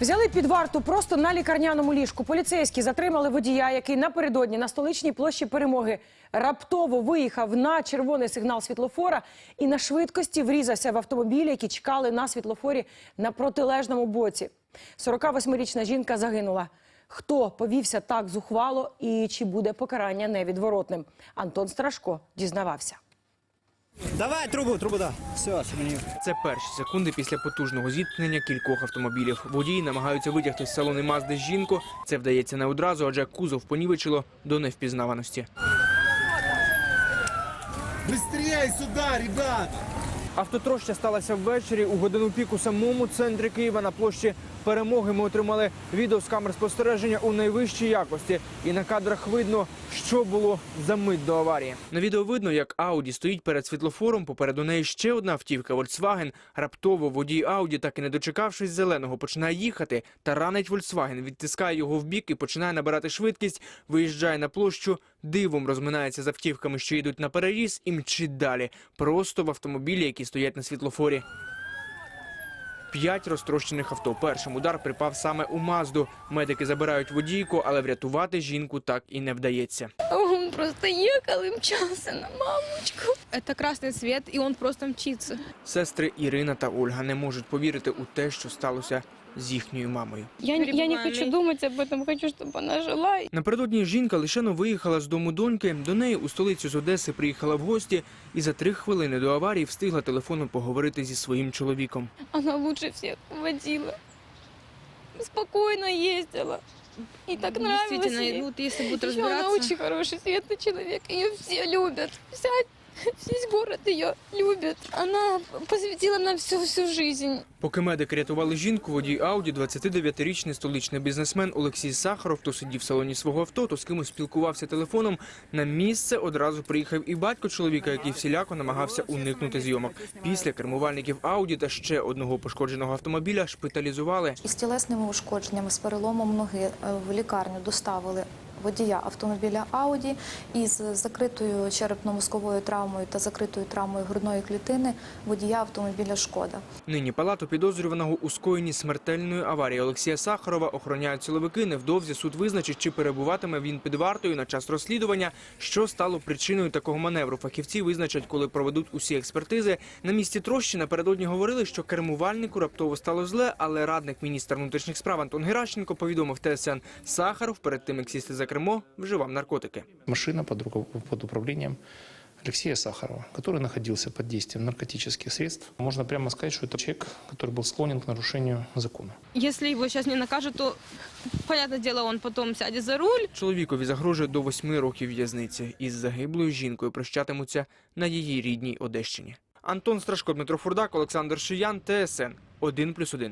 Взяли під варту просто на лікарняному ліжку. Поліцейські затримали водія, який напередодні на столичній площі перемоги раптово виїхав на червоний сигнал світлофора і на швидкості врізався в автомобілі, які чекали на світлофорі на протилежному боці. 48-річна жінка загинула. Хто повівся так зухвало і чи буде покарання невідворотним? Антон Страшко дізнавався. Давай трубу, трубу, да. Все, сменю. Це перші секунди після потужного зіткнення кількох автомобілів. Водії намагаються витягти з салони Мазди жінку. Це вдається не одразу, адже кузов понівечило до невпізнаваності. Быстрее сюда, ребята! Автотроща сталася ввечері у годину пік у самому центрі Києва на площі перемоги. Ми отримали відео з камер спостереження у найвищій якості. І на кадрах видно, що було за мить до аварії. На відео видно, як Ауді стоїть перед світлофором. Попереду неї ще одна автівка Volkswagen. Раптово водій Ауді, так і не дочекавшись зеленого, починає їхати та ранить Volkswagen, відтискає його в бік і починає набирати швидкість. Виїжджає на площу, дивом розминається з автівками, що йдуть на переріз, і мчить далі, просто в автомобілі, які стоять на світлофорі. П'ять розтрощених авто. Першим удар припав саме у Мазду. Медики забирають водійку, але врятувати жінку так і не вдається. Он просто ехал и мчался на мамочку. Это красный свет, и он просто мчится. Сестри Ірина та Ольга не можуть повірити у те, що сталося з їхньою мамою. Я, я не Перебываем. хочу думать об этом, хочу, чтобы она жила. Напередодні жінка лише но виїхала з дому доньки. До неї у столицю з Одеси приїхала в гості і за три хвилини до аварії встигла телефоном поговорити зі своїм чоловіком. Она лучше всех водила. Спокойно ездила. И так нравилось Действительно, ей. вот если будут Ещё она разбираться... очень хороший, светлый человек. Ее все любят. Вся, весь город ее любит. Она посвятила нам всю, всю жизнь. Поки медики рятували жінку, водій Ауді, 29-річний столичний бізнесмен Олексій Сахаров, то сидів в салоні свого авто, то з кимось спілкувався телефоном. На місце одразу приїхав і батько чоловіка, який всіляко намагався уникнути зйомок. Після кермувальників Ауді та ще одного пошкодженого автомобіля шпиталізували. Із тілесними ушкодженнями, з переломом ноги е, в лікарню доставили водія автомобіля Ауді із закритою черепно-мозковою травмою та закритою травмою грудної клітини водія автомобіля Шкода. Нині палату підозрюваного у скоєнні смертельної аварії Олексія Сахарова охороняють силовики. Невдовзі суд визначить, чи перебуватиме він під вартою на час розслідування. Що стало причиною такого маневру? Фахівці визначать, коли проведуть усі експертизи. На місці трощі напередодні говорили, що кермувальнику раптово стало зле, але радник міністра внутрішніх справ Антон Геращенко повідомив ТСН Сахаров перед тим, як сісти за кермо, вживав наркотики. машина под, руков- под управлением Алексея Сахарова, который находился под действием наркотических средств. Можно прямо сказать, что это человек, который был склонен к нарушению закона. Если его сейчас не накажут, то, понятное дело, он потом сядет за руль. Чоловікові загрожує до восьми років в'язниці. Із загиблою жінкою прощатимуться на її рідній Одещині. Антон Страшко, Дмитро Фурдак, Олександр Шиян, ТСН 1+,1.